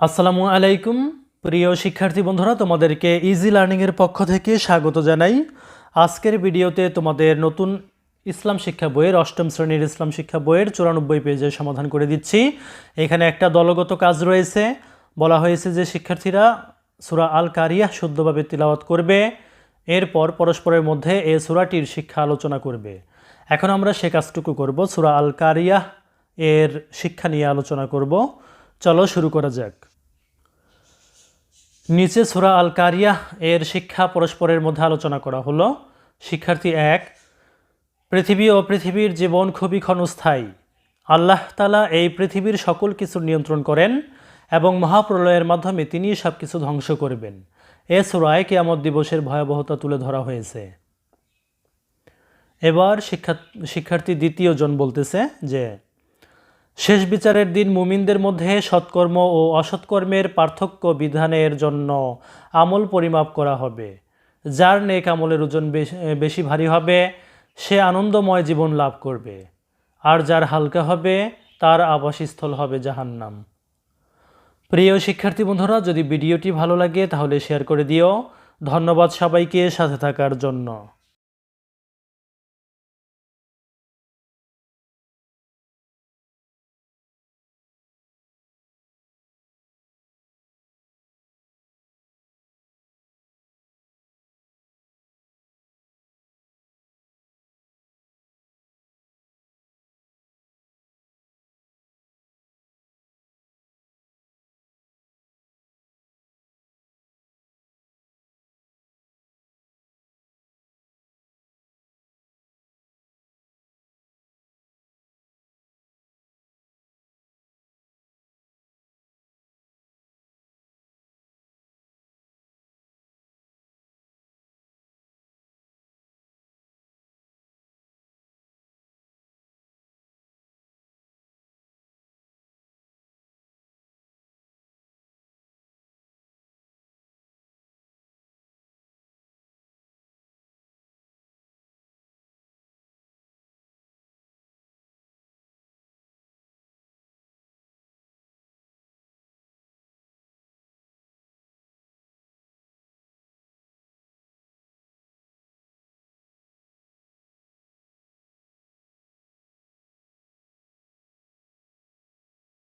আসসালামু আলাইকুম। প্রিয় শিক্ষার্থী বন্ধুরা, তোমাদেরকে ইজি লার্নিংয়ের পক্ষ থেকে স্বাগত জানাই। আজকের ভিডিওতে তোমাদের নতুন ইসলাম শিক্ষা বইয়ের অষ্টম শ্রেণির ইসলাম শিক্ষা বইয়ের চুরানব্বই পেজের সমাধান করে দিচ্ছি। এখানে একটা দলগত কাজ রয়েছে। বলা হয়েছে যে শিক্ষার্থীরা সুরা আল কারিয়া শুদ্ধভাবে তিলাওয়াত করবে, এরপর পরস্পরের মধ্যে এ সুরাটির শিক্ষা আলোচনা করবে। এখন আমরা সে কাজটুকু করব, সুরা আল কারিয়া এর শিক্ষা নিয়ে আলোচনা করব। চলো শুরু করা যাক। নিচে সুরা আল কারিয়া এর শিক্ষা পরস্পরের মধ্যে আলোচনা করা হলো। শিক্ষার্থী এক, পৃথিবী ও পৃথিবীর জীবন খুবই ক্ষণস্থায়ী। আল্লাহ তালা এই পৃথিবীর সকল কিছু নিয়ন্ত্রণ করেন এবং মহাপ্রলয়ের মাধ্যমে তিনি সব কিছু ধ্বংস করবেন। এ সুরায় কিয়ামত দিবসের ভয়াবহতা তুলে ধরা হয়েছে। এবার শিক্ষা শিক্ষার্থী দ্বিতীয় জন বলতেছে যে শেষ বিচারের দিন মুমিনদের মধ্যে সৎকর্ম ও অসৎকর্মের পার্থক্য বিধানের জন্য আমল পরিমাপ করা হবে। যার নেক আমলের ওজন বেশ- ভারী হবে, সে আনন্দময় জীবন লাভ করবে। আর যার হালকা হবে, তার আবাসস্থল হবে জাহান্নাম। প্রিয় শিক্ষার্থী বন্ধুরা, যদি ভিডিওটি ভালো লাগে তাহলে শেয়ার করে দিও। ধন্যবাদ সবাইকে সাথে থাকার জন্য।